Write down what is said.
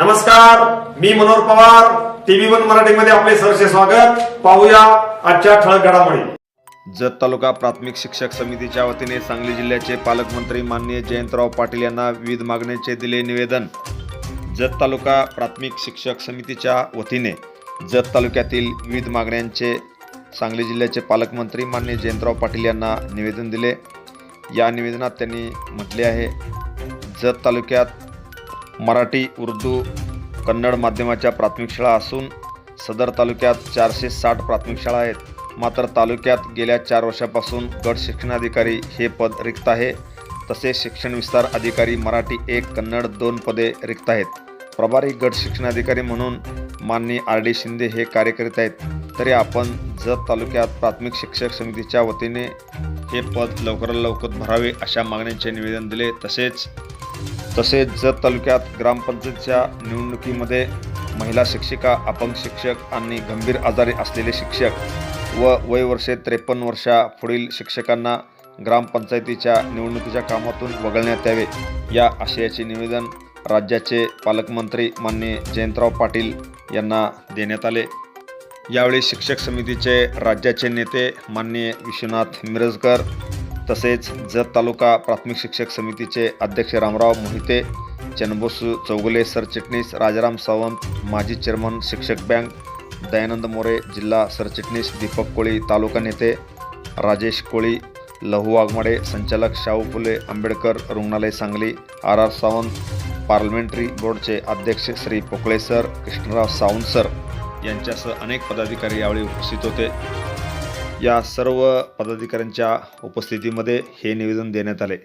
नमस्कार मी Manohar Pawar TV one मराठीमध्ये आपले सहर्ष स्वागत. पाहूया आजच्या ठळक घडामोडी. जत तालुका प्राथमिक शिक्षक समितीच्या वतीने सांगली जिल्ह्याचे पालकमंत्री माननीय जयंतराव पाटील यांना विविध मागण्यांचे दिले निवेदन. जत तालुका प्राथमिक शिक्षक समितीच्या वतीने जत तालुक्यातील विविध मागण्यांचे सांगली जिल्ह्याचे पालकमंत्री माननीय जयंतराव पाटील यांना निवेदन दिले. या निवेदनात त्यांनी म्हटले आहे जत तालुक्यात मराठी उर्दू कन्नड माध्यमाच्या प्राथमिक शाळा असून सदर तालुक्यात चारशे साठ प्राथमिक शाळा आहेत. मात्र तालुक्यात गेल्या चार वर्षापासून गट शिक्षणाधिकारी हे पद रिक्त आहे. तसेच शिक्षण विस्तार अधिकारी मराठी एक कन्नड दोन पदे रिक्त आहेत. प्रभारी गट शिक्षणाधिकारी म्हणून माननीय आर डी शिंदे हे कार्य करीत आहेत. तरी आपण जत तालुक्यात प्राथमिक शिक्षक समितीच्या वतीने हे पद लवकरात लवकर भरावे अशा मागण्यांचे निवेदन दिले. तसेच तसेच जत तालुक्यात ग्रामपंचायतच्या निवडणुकीमध्ये महिला शिक्षिका अपंग शिक्षक आणि गंभीर आजारी असलेले शिक्षक व वयवर्षे त्रेपन्न वर्षा पुढील शिक्षकांना ग्रामपंचायतीच्या निवडणुकीच्या कामातून वगळण्यात यावे या आशयाचे निवेदन राज्याचे पालकमंत्री माननीय जयंतराव पाटील यांना देण्यात आले. यावेळी शिक्षक समितीचे राज्याचे नेते माननीय विश्वनाथ मिरजकर तसेच जत तालुका प्राथमिक शिक्षक समितीचे अध्यक्ष रामराव मोहिते चनबोसू चौगुले सरचिटणीस राजाराम सावंत माजी चेअरमन शिक्षक बँक दयानंद मोरे जिल्हा सरचिटणीस दीपक कोळी तालुका नेते राजेश कोळी लहू वाघमाडे संचालक शाहू फुले आंबेडकर रुग्णालय Sangli R R Sawant parliamentary बोर्डचे अध्यक्ष श्री पोकळे सर कृष्णराव सावंत सर यांच्यासह अनेक पदाधिकारी यावेळी उपस्थित होते. या सर्व पदाधिकाऱ्यांच्या उपस्थितीमध्ये हे निवेदन देण्यात आले.